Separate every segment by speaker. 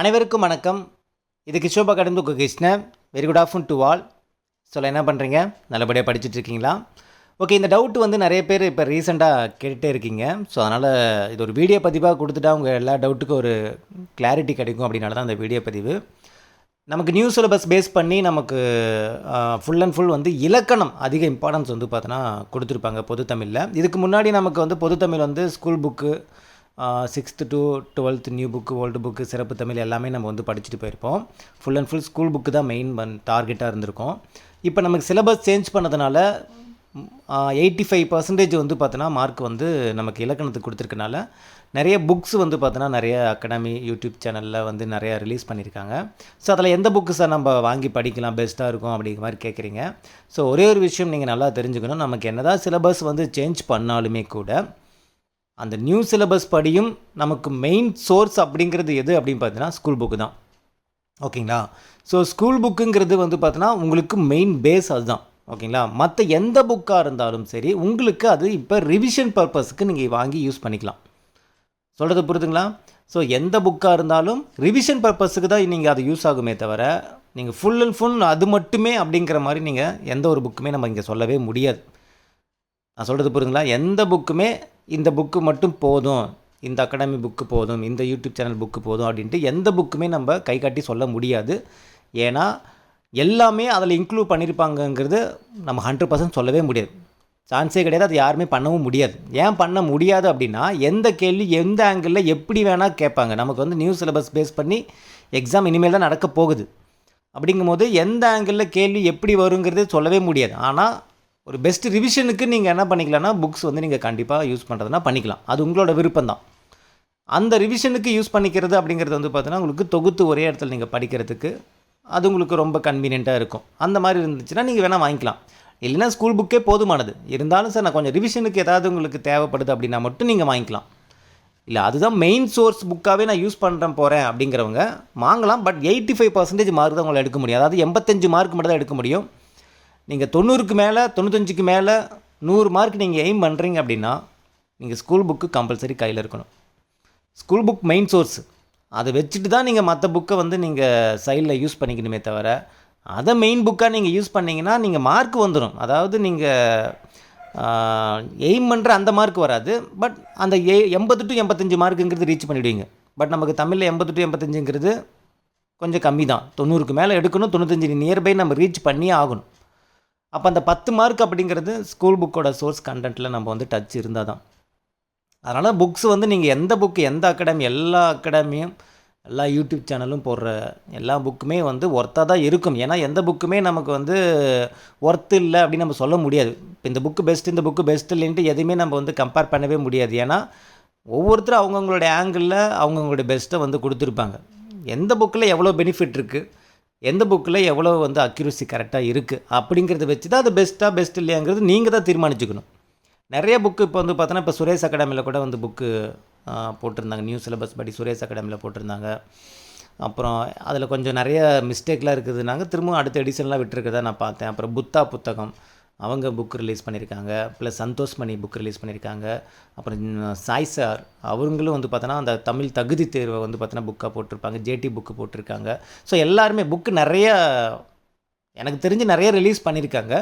Speaker 1: அனைவருக்கும் வணக்கம். இது கிஷோபா கடந்து Krishnan very good afternoon to all சொல்ல என்ன பண்ணுறீங்க நல்லபடியாக படிச்சுட்டு இருக்கீங்களா? ஓகே இந்த டவுட் வந்து நிறைய பேர் இப்போ ரீசெண்டாக கேட்டுகிட்டே இருக்கீங்க. ஸோ அதனால் இது ஒரு வீடியோ பதிவாக கொடுத்துட்டா உங்கள் எல்லா டவுட்டுக்கும் ஒரு கிளாரிட்டி கிடைக்கும் அப்படின்னால தான் அந்த வீடியோ பதிவு. நமக்கு நியூ சிலபஸ் பேஸ் பண்ணி நமக்கு ஃபுல் அண்ட் ஃபுல் வந்து இலக்கணம் அதிக இம்பார்ட்டன்ஸ் வந்து பார்த்தோன்னா கொடுத்துருப்பாங்க பொது தமிழில். இதுக்கு முன்னாடி நமக்கு வந்து பொது தமிழ் வந்து school book sixth to twelfth new book old book சிறப்பு தமிழ் எல்லாமே நம்ம வந்து படிச்சுட்டு போயிருப்போம். Full and full school book தான் மெயின் பன் டார்கெட்டாக இருந்திருக்கும். இப்போ நமக்கு சிலபஸ் சேஞ்ச் பண்ணதுனால எயிட்டி ஃபைவ் பர்சன்டேஜ் வந்து பார்த்தோன்னா மார்க் வந்து நமக்கு இலக்கணத்துக்கு கொடுத்துருக்கனால நிறைய புக்ஸ் வந்து பார்த்தோன்னா நிறைய அகாடமி யூடியூப் சேனலில் வந்து நிறையா ரிலீஸ் பண்ணியிருக்காங்க ஸோ அதில் எந்த புக்கு சார் நம்ம வாங்கி படிக்கலாம் பெஸ்ட்டாக இருக்கும் அப்படிங்கிற மாதிரி கேட்குறீங்க ஸோ ஒரே ஒரு விஷயம் நீங்கள் நல்லா தெரிஞ்சுக்கணும். நமக்கு என்னதான் சிலபஸ் வந்து சேஞ்ச் பண்ணாலுமே கூட அந்த நியூ சிலபஸ் படியும் நமக்கு மெயின் சோர்ஸ் அப்படிங்கிறது எது அப்படின்னு பார்த்தீங்கன்னா ஸ்கூல் புக்கு தான். ஓகேங்களா ஸோ ஸ்கூல் புக்குங்கிறது வந்து பார்த்தீங்கன்னா உங்களுக்கு மெயின் பேஸ் அதுதான். ஓகேங்களா மற்ற எந்த புக்காக இருந்தாலும் சரி உங்களுக்கு அது இப்போ ரிவிஷன் பர்பஸ்க்கு நீங்கள் வாங்கி யூஸ் பண்ணிக்கலாம். சொல்கிறது புரியுதுங்களா? ஸோ எந்த புக்காக இருந்தாலும் ரிவிஷன் பர்பஸுக்கு தான் நீங்கள் அது யூஸ் ஆகுமே தவிர நீங்கள் ஃபுல் அண்ட் ஃபுல் அது மட்டுமே அப்படிங்கிற மாதிரி நீங்கள் எந்த ஒரு புக்குமே நம்ம இங்கே சொல்லவே முடியாது. நான் சொல்கிறது புரியுதுங்களா? எந்த புக்குமே இந்த புக்கு மட்டும் போதும் இந்த அகாடமி புக்கு போதும் இந்த யூடியூப் சேனல் புக்கு போதும் அப்படின்ட்டு எந்த புக்குமே நம்ம கை காட்டி சொல்ல முடியாது. ஏன்னா எல்லாமே அதில் இன்க்ளூட் பண்ணியிருப்பாங்கங்கிறது நம்ம ஹண்ட்ரட் பர்சன்ட் சொல்லவே முடியாது. சான்ஸே கிடையாது அது யாருமே பண்ணவும் முடியாது. ஏன் பண்ண முடியாது அப்படின்னா எந்த கேள்வி எந்த ஆங்கிளில் எப்படி வேணால் கேட்பாங்க. நமக்கு வந்து நியூ சிலபஸ் பேஸ் பண்ணி எக்ஸாம் இனிமேல் தான் நடக்க போகுது. அப்படிங்கும்போது எந்த ஆங்கிளில் கேள்வி எப்படி வருங்கிறது சொல்லவே முடியாது. ஆனால் ஒரு பெஸ்ட் ரிவிஷனுக்கு நீங்கள் என்ன பண்ணிக்கலாம்னா புக்ஸ் வந்து நீங்கள் கண்டிப்பாக யூஸ் பண்ணுறதுனா பண்ணிக்கலாம். அது உங்களோட விருப்பம் தான் அந்த ரிவிஷனுக்கு யூஸ் பண்ணிக்கிறது அப்படிங்கிறது வந்து பார்த்தீங்கன்னா உங்களுக்கு தொகுத்து ஒரே இடத்துல நீங்கள் படிக்கிறதுக்கு அது உங்களுக்கு ரொம்ப கன்வீனியண்ட்டாக இருக்கும். அந்த மாதிரி இருந்துச்சுன்னா நீங்கள் வேணால் வாங்கிக்கலாம். இல்லைன்னா ஸ்கூல் புக்கே போதுமானது. இருந்தாலும் சார் நான் கொஞ்சம் ரிவிஷனுக்கு ஏதாவது உங்களுக்கு தேவைப்படுது அப்படின்னா மட்டும் நீங்கள் வாங்கிக்கலாம். இல்லை அதுதான் மெயின் சோர்ஸ் புக்காகவே நான் யூஸ் பண்ணுறேன் போகிறேன் அப்படிங்கிறவங்க வாங்கலாம். But eighty five percentage mark தான் உங்களை எடுக்க முடியும். அதாவது எண்பத்தஞ்சு மார்க் மட்டும் தான் எடுக்க முடியும். நீங்கள் தொண்ணூறுக்கு மேலே தொண்ணூத்தஞ்சுக்கு மேலே நூறு மார்க் நீங்கள் எய்ம் பண்ணுறீங்க அப்படின்னா நீங்கள் ஸ்கூல் புக்கு கம்பல்சரி கையில் இருக்கணும். ஸ்கூல் புக் மெயின் சோர்ஸ் அதை வச்சுட்டு தான் நீங்கள் மற்ற புக்கை வந்து நீங்கள் சைடில் யூஸ் பண்ணிக்கணுமே தவிர அதை மெயின் புக்காக நீங்கள் யூஸ் பண்ணிங்கன்னா நீங்கள் மார்க் வந்துடும் அதாவது நீங்கள் எய்ம் பண்ணுற அந்த மார்க் வராது. பட் அந்த ஏ எண்பது டு எண்பத்தஞ்சு மார்க்குங்கிறது ரீச் பண்ணிவிடுவீங்க பட் நமக்கு தமிழில் எண்பது டு எண்பத்தஞ்சுங்கிறது கொஞ்சம் கம்மி தான் தொண்ணூறுக்கு மேலே எடுக்கணும் தொண்ணூத்தஞ்சு நியர்பை நம்ம ரீச் பண்ணியே ஆகணும். அப்போ அந்த பத்து மார்க் அப்படிங்கிறது ஸ்கூல் புக்கோட சோர்ஸ் கண்டென்ட்டில் நம்ம வந்து டச் இருந்தால் தான் அதனால் புக்ஸ் வந்து நீங்கள் எந்த புக்கு எந்த அகாடமி எல்லா அகாடமியும் எல்லா யூடியூப் சேனலும் போடுற எல்லா புக்குமே வந்து ஒர்த்தாக தான் இருக்கும். ஏன்னா எந்த புக்குமே நமக்கு வந்து ஒர்த்து இல்லை அப்படின்னு நம்ம சொல்ல முடியாது. இப்போ இந்த புக்கு பெஸ்ட் இந்த புக்கு பெஸ்ட் இல்லைன்ட்டு எதையுமே நம்ம வந்து கம்பேர் பண்ணவே முடியாது. ஏன்னா ஒவ்வொருத்தரும் அவங்கவுங்களுடைய ஆங்கிளில் அவங்கவுங்களுடைய பெஸ்ட்டை வந்து கொடுத்துருப்பாங்க. எந்த புக்கில் எவ்வளோ பெனிஃபிட் இருக்குது எந்த புக்கில் எவ்வளோ வந்து அக்யூரசி கரெக்டாக இருக்குது அப்படிங்கிறத வச்சு தான் அது பெஸ்ட்டாக பெஸ்ட் இல்லையாங்கிறது நீங்கள் தான் தீர்மானிச்சுக்கணும். நிறைய புக்கு இப்போ வந்து பார்த்தோன்னா இப்போ சுரேஷ் அகாடமியில் கூட வந்து புக்கு போட்டிருந்தாங்க. நியூ சிலபஸ் படி சுரேஷ் அகாடமியில் போட்டிருந்தாங்க. அப்புறம் அதில் கொஞ்சம் நிறைய மிஸ்டேக்லாம் இருக்குதுனாங்க திரும்பவும் அடுத்த எடிஷன்லாம் விட்டுருக்கதா நான் பார்த்தேன். அப்புறம் புத்தா புத்தகம். அவங்க புக் ரிலீஸ் பண்ணியிருக்காங்க. Plus Santhosh Mani book release பண்ணியிருக்காங்க. அப்புறம் சாய் சார் அவங்களும் வந்து பார்த்தோன்னா அந்த தமிழ் தகுதி தேர்வை வந்து பார்த்தோன்னா புக்காக போட்டிருப்பாங்க. ஜேடி புக்கு போட்டிருக்காங்க. ஸோ எல்லாருமே புக்கு நிறைய எனக்கு தெரிஞ்சு நிறைய ரிலீஸ் பண்ணியிருக்காங்க.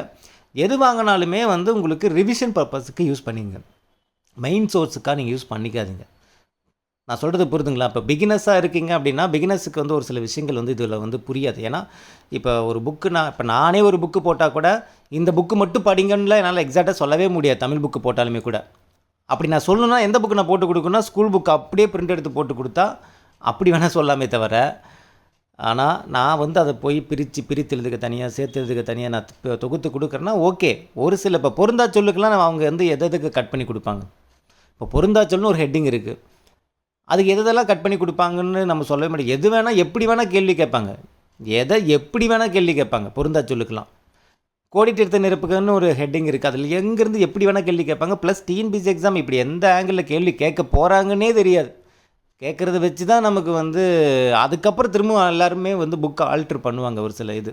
Speaker 1: எது வாங்கினாலுமே வந்து உங்களுக்கு ரிவிஷன் பர்பஸுக்கு யூஸ் பண்ணிங்க. மெயின் சோர்ஸுக்காக நீங்கள் யூஸ் பண்ணிக்காதீங்க. நான் சொல்கிறது புரிதுங்களா? இப்போ பிகினஸாக இருக்கீங்க அப்படின்னா பிகினஸுக்கு வந்து ஒரு சில விஷயங்கள் வந்து இதில் வந்து புரியாது. ஏன்னா இப்போ ஒரு புக்கு நான் இப்போ நானே ஒரு புக்கு போட்டால் கூட இந்த புக்கு மட்டும் படிங்கன்னுலாம் என்னால் எக்ஸாக்டாக சொல்லவே முடியாது தமிழ் புக்கு போட்டாலுமே கூட. அப்படி நான் சொல்லணும்னா எந்த புக்கு நான் போட்டு கொடுக்கணும்னா ஸ்கூல் புக்கு அப்படியே பிரிண்ட் எடுத்து போட்டு கொடுத்தா அப்படி வேணால் சொல்லாமே தவிர ஆனால் நான் வந்து அதை போய் பிரித்து பிரித்து எழுதுக்க தனியாக சேர்த்து எழுதுக்க தனியாக நான் தொகுத்து கொடுக்குறேன்னா ஓகே ஒரு சில இப்போ பொருந்தா சொல்லுக்கெல்லாம் அவங்க வந்து எது எதுக்கு கட் பண்ணி கொடுப்பாங்க. இப்போ பொருந்தா சொல்லுன்னு ஒரு ஹெட்டிங் இருக்குது அதுக்கு எதெல்லாம் கட் பண்ணி கொடுப்பாங்கன்னு நம்ம சொல்லவே முடியாது எது வேணால் எப்படி வேணால் கேள்வி கேட்பாங்க. எதை எப்படி வேணால் கேள்வி கேட்பாங்க. பொருந்தா சொல்லுக்கலாம். கோடிட்டிருத்த நிரப்புகன்னு ஒரு ஹெட்டிங் இருக்குது அதில் எங்கேருந்து எப்படி வேணால் கேள்வி கேட்பாங்க. ப்ளஸ் டிஎன்பிசி எக்ஸாம் இப்படி எந்த ஆங்கிளில் கேள்வி கேட்க போகிறாங்கன்னே தெரியாது. கேட்குறத வச்சு தான் நமக்கு வந்து அதுக்கப்புறம் திரும்ப எல்லாருமே வந்து புக்கை ஆல்ட்ரு பண்ணுவாங்க ஒரு சில இது.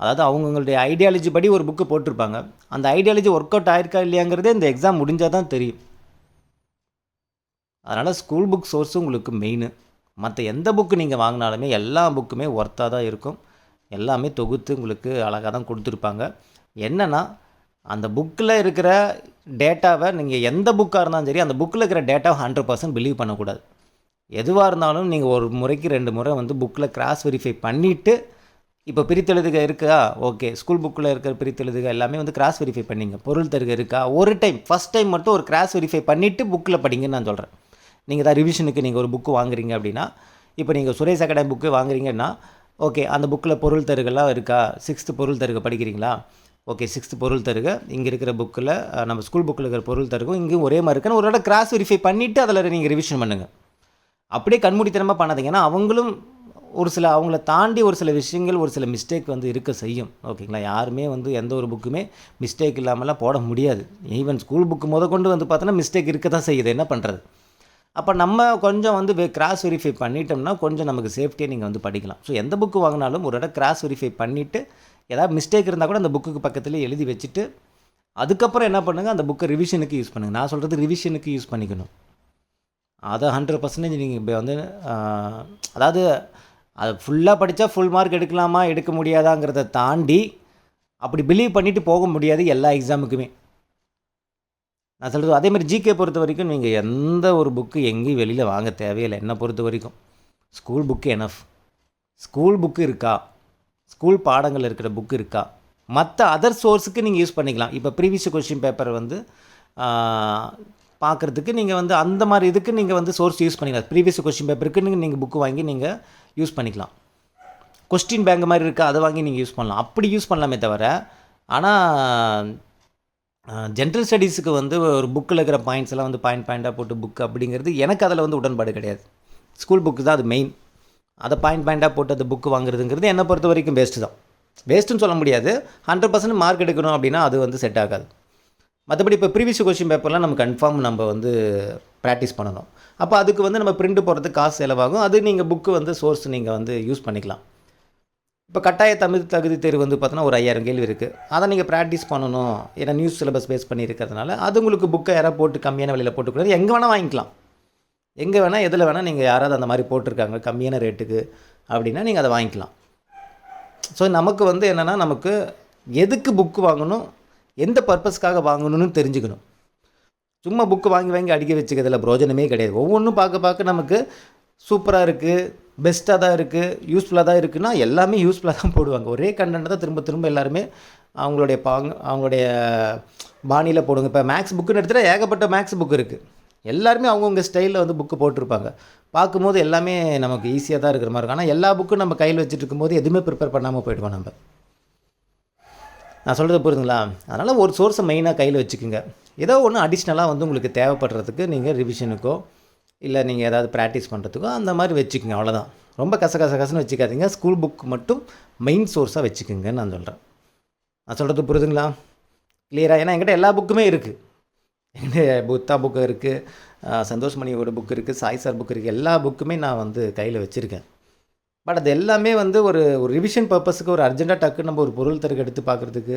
Speaker 1: அதாவது அவங்கவுங்களுடைய ஐடியாலஜி படி ஒரு புக்கு போட்டிருப்பாங்க. அந்த ஐடியாலஜி ஒர்க் அவுட் ஆயிருக்கா இல்லையாங்கிறதே இந்த எக்ஸாம் முடிஞ்சால் தான் தெரியும். அதனால் ஸ்கூல் புக் சோர்ஸும் உங்களுக்கு மெயினு மற்ற எந்த புக்கு நீங்கள் வாங்கினாலுமே எல்லா புக்குமே ஒர்த்தாக தான் இருக்கும். எல்லாமே தொகுத்து உங்களுக்கு அழகாக தான் கொடுத்துருப்பாங்க. என்னென்னா அந்த புக்கில் இருக்கிற டேட்டாவை நீங்கள் எந்த புக்காக இருந்தாலும் சரி அந்த புக்கில் இருக்கிற டேட்டாவை ஹண்ட்ரட் பர்சன்ட் பிலீவ் பண்ணக்கூடாது. எதுவாக இருந்தாலும் நீங்கள் ஒரு முறைக்கு ரெண்டு முறை வந்து புக்கில் கிராஸ் வெரிஃபை பண்ணிவிட்டு இப்போ பிரித்தெழுதுக இருக்கா? ஓகே ஸ்கூல் புக்கில் இருக்கிற பிரித்தெழுதுக எல்லாமே வந்து கிராஸ் வெரிஃபை பண்ணிங்க. பொருள் தருக இருக்கா? ஒரு டைம் ஃபஸ்ட் டைம் மட்டும் ஒரு கிராஸ் வெரிஃபை பண்ணிவிட்டு புக்கில் படிங்கன்னு நான் சொல்கிறேன் நீங்கள் தான் ரிவிஷனுக்கு நீங்கள் ஒரு புக்கு வாங்குறீங்க அப்படின்னா இப்போ நீங்கள் சுரேஷ் அகாடமி புக்கு வாங்குறீங்கன்னா ஓகே அந்த புக்கில் பொருள் தருகெல்லாம் இருக்கா? சிக்ஸ்த்து பொருள் தருக படிக்கிறீங்களா? ஓகே சிக்ஸ்த்து பொருள் தருக. இங்கே இருக்கிற புக்கில் நம்ம ஸ்கூல் புக்கில் இருக்கிற பொருள் தருகும். இங்கேயும் ஒரே மாதிரி இருக்குன்னு ஒரு இடம் கிராஸ் வெரிஃபை பண்ணிவிட்டு அதில் நீங்கள் ரிவிஷன் பண்ணுங்கள் அப்படியே கண்மூடித்தனமாக பண்ணாதீங்க. ஏன்னா அவங்களும் ஒரு சில அவங்கள தாண்டி ஒரு சில விஷயங்கள் ஒரு சில மிஸ்டேக் வந்து இருக்க செய்யும். ஓகேங்களா யாருமே வந்து எந்த ஒரு புக்குமே மிஸ்டேக் இல்லாமலாம் போட முடியாது. ஈவன் ஸ்கூல் புக்கு முத கொண்டு வந்து பார்த்தோன்னா மிஸ்டேக் இருக்க தான் செய்யுது. என்ன பண்ணுறது அப்போ நம்ம கொஞ்சம் வந்து கிராஸ் வெரிஃபை பண்ணிட்டோம்னா கொஞ்சம் நமக்கு சேஃப்டியாக நீங்கள் வந்து படிக்கலாம். ஸோ எந்த புக்கு வாங்கினாலும் ஒரு இடம் கிராஸ் வெரிஃபை பண்ணிவிட்டு ஏதாவது மிஸ்டேக் இருந்தால் கூட அந்த புக்குக்கு பக்கத்துலேயே எழுதி வச்சுட்டு அதுக்கப்புறம் என்ன பண்ணுங்கள் அந்த புக்கை ரிவிஷனுக்கு யூஸ் பண்ணுங்கள் நான் சொல்கிறது ரிவிஷனுக்கு யூஸ் பண்ணிக்கணும். அதை ஹண்ட்ரட் பர்சன்டேஜ் நீங்கள் இப்போ வந்து அதாவது அதை ஃபுல்லாக படித்தா ஃபுல் மார்க் எடுக்கலாமா எடுக்க முடியாதாங்கிறத தாண்டி அப்படி பிலீவ் பண்ணிவிட்டு போக முடியாது எல்லா எக்ஸாமுக்குமே நான் சொல்கிறது அதே மாதிரி ஜிகே பொறுத்த வரைக்கும் நீங்கள் எந்த ஒரு புக்கு எங்கேயும் வெளியில் வாங்க தேவையில்லை. என்னை பொறுத்த வரைக்கும். School book enough school book இருக்கா? ஸ்கூல் பாடங்கள் இருக்கிற புக்கு இருக்கா? மற்ற அதர் சோர்ஸுக்கு நீங்கள் யூஸ் பண்ணிக்கலாம். இப்போ ப்ரீவியஸ் கொஷின் பேப்பர் வந்து பார்க்குறதுக்கு நீங்கள் வந்து அந்த மாதிரி இதுக்கு நீங்கள் வந்து சோர்ஸ் யூஸ் பண்ணிக்கலாம். ப்ரீவியஸ் கொஸ்டின் பேப்பருக்கு நீங்கள் நீங்கள் புக்கு வாங்கி நீங்கள் யூஸ் பண்ணிக்கலாம். கொஸ்டின் பேங்க் மாதிரி இருக்கா? அதை வாங்கி நீங்கள் யூஸ் பண்ணலாம். அப்படி யூஸ் பண்ணலாமே தவிர ஆனால் ஜென்ரல் ஸ்டடீஸுக்கு வந்து ஒரு புக்கில் இருக்கிற பாயிண்ட்ஸ் எல்லாம் வந்து பாயிண்ட் பாயிண்ட்டாக போட்டு புக் அப்படிங்கிறது எனக்கு அதில் வந்து உடன்பாடு கிடையாது. ஸ்கூல் புக்கு தான் அது மெயின் அதை பாயிண்ட் பாயிண்ட்டாக போட்டு அந்த புக்கு வாங்குறதுங்கிறது என்னை பொறுத்த வரைக்கும் வேஸ்ட்டு தான். வேஸ்ட்டுன்னு சொல்ல முடியாது. ஹண்ட்ரட் பர்சன்ட் மார்க் எடுக்கணும் அப்படின்னா அது வந்து செட் ஆகாது. மற்றபடி இப்போ ப்ரீவியஸ் கொஷின் பேப்பர்லாம் நம்ம கன்ஃபார்ம் நம்ம வந்து ப்ராக்டிஸ் பண்ணணும். அப்போ அதுக்கு வந்து நம்ம பிரிண்ட் போடுறதுக்கு காசு செலவாகும். அது நீங்கள் புக்கு வந்து சோர்ஸ் நீங்கள் வந்து யூஸ் பண்ணிக்கலாம். இப்போ கட்டாய தமிழ் தகுதி தேர்வு வந்து பார்த்தோன்னா ஒரு ஐயாயிரம் கேள்வி இருக்குது அதை நீங்கள் ப்ராக்டிஸ் பண்ணணும். ஏன்னா நியூஸ் சிலபஸ் பேஸ் பண்ணியிருக்கிறதுனால அது உங்களுக்கு புக்கை யாராவது போட்டு கம்மியான விலையில் போட்டுக்கூடாது எங்கே வேணால் வாங்கிக்கலாம். எங்கே வேணால் எதில் வேணால் நீங்கள் யாராவது அந்த மாதிரி போட்டிருக்காங்க கம்மியான ரேட்டுக்கு அப்படின்னா நீங்கள் அதை வாங்கிக்கலாம். ஸோ நமக்கு வந்து என்னென்னா நமக்கு எதுக்கு புக்கு வாங்கணும் எந்த பர்பஸ்க்காக வாங்கணும்னு தெரிஞ்சுக்கணும். சும்மா புக்கு வாங்கி வாங்கி அடிக்க வச்சுக்கிறதுல பிரோஜனமே கிடையாது. ஒவ்வொன்றும் பார்க்க பார்க்க நமக்கு சூப்பராக இருக்குது பெஸ்ட்டாக தான் இருக்குது யூஸ்ஃபுல்லாக தான் இருக்குன்னா எல்லாமே யூஸ்ஃபுல்லாக தான் போடுவாங்க. ஒரே கண்டென்ட் தான் திரும்ப திரும்ப எல்லாருமே அவங்களுடைய பாங் அவங்களுடைய பாணியில் போடுங்க இப்போ மேக்ஸ் புக்குன்னு எடுத்துகிட்டா ஏகப்பட்ட மேக்ஸ் புக் இருக்குது எல்லாருமே அவங்கவுங்க ஸ்டைலில் வந்து புக்கு போட்டிருப்பாங்க. பார்க்கும்போது எல்லாமே நமக்கு ஈஸியாக தான் இருக்கிற மாதிரி இருக்கும். ஆனால் எல்லா புக்கும் நம்ம கையில் வச்சுட்டு இருக்கும்போது எதுவுமே ப்ரிப்பேர் பண்ணாமல் போயிடுவோம் நம்ம. நான் சொல்கிறது புரியுதுங்களா? அதனால் ஒரு சோர்ஸை மெயினாக கையில் வச்சுக்கோங்க. ஏதோ ஒன்று அடிஷ்னலாக வந்து உங்களுக்கு தேவைப்படுறதுக்கு நீங்கள் ரிவிஷனுக்கோ இல்லை நீங்கள் ஏதாவது ப்ராக்டிஸ் பண்ணுறதுக்கோ அந்த மாதிரி வச்சுக்கோங்க அவ்வளோதான் ரொம்ப கச கச கசன்னு வச்சுக்காதீங்க. ஸ்கூல் புக் மட்டும் மெயின் சோர்ஸாக வச்சுக்கோங்கன்னு நான் சொல்கிறேன் நான் சொல்கிறது புரியுதுங்களா? கிளியராக ஏன்னா என்கிட்ட எல்லா புக்குமே இருக்குது என்கிட்ட புத்தா புக்கு இருக்குது சந்தோஷ் மணியோட புக் இருக்குது சாய் சார் புக் இருக்குது எல்லா புக்குமே நான் வந்து கையில் வச்சுருக்கேன். பட் அது எல்லாமே வந்து ஒரு ஒரு ரிவிஷன் பர்பஸுக்கு ஒரு அர்ஜென்ட்டாக டக்கு நம்ம ஒரு பொருள் தருக்கு எடுத்து பார்க்குறதுக்கு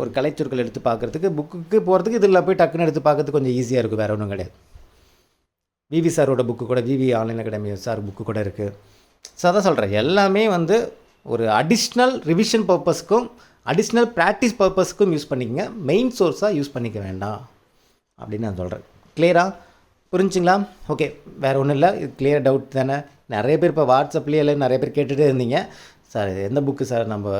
Speaker 1: ஒரு கலைச்சொற்கள் எடுத்து பார்க்குறதுக்கு புக்குக்கு போகிறதுக்கு இதில் போய் டக்குன்னு எடுத்து பார்க்கறதுக்கு கொஞ்சம் ஈஸியாக இருக்கும் வேறு ஒன்றும் கிடையாது. விவி சாரோட புக்கு கூட VV online academy sir book கூட இருக்குது ஸோ அதான் சொல்கிறேன் எல்லாமே வந்து ஒரு அடிஷ்னல் ரிவிஷன் பர்பஸ்க்கும் அடிஷ்னல் ப்ராக்டிஸ் பர்பஸ்க்கும் யூஸ் பண்ணிக்கங்க. மெயின் சோர்ஸாக யூஸ் பண்ணிக்க வேண்டாம். அப்படின்னு நான் சொல்கிறேன் கிளியராக புரிஞ்சுங்களா? ஓகே வேறு ஒன்றும் இல்லை. இது கிளியர் டவுட் தானே? நிறைய பேர் இப்போ வாட்ஸ்அப்லேயே இல்லை நிறைய பேர் கேட்டுகிட்டே இருந்தீங்க. சார் எந்த புக்கு சார் நம்ம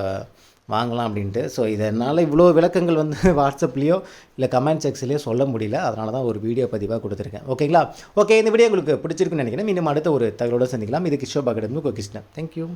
Speaker 1: வாங்கலாம் அப்படின்ட்டு. ஸோ இதனால் இவ்வளோ விளக்கங்கள் வந்து வாட்ஸ்அப்லேயோ இல்லை கமெண்ட் செக்ஸ்லேயோ சொல்ல முடியல. அதனால தான் ஒரு வீடியோ பதிவாக கொடுத்துருக்கேன். ஓகேங்களா ஓகே இந்த வீடியோ உங்களுக்கு பிடிச்சிருக்குன்னு நினைக்கிறேன். மீண்டும் அடுத்த ஒரு தகவலோடு சந்திக்கலாம். இது கிஷோபா அகாடமி கிருஷ்ணன் தேங்க்யூ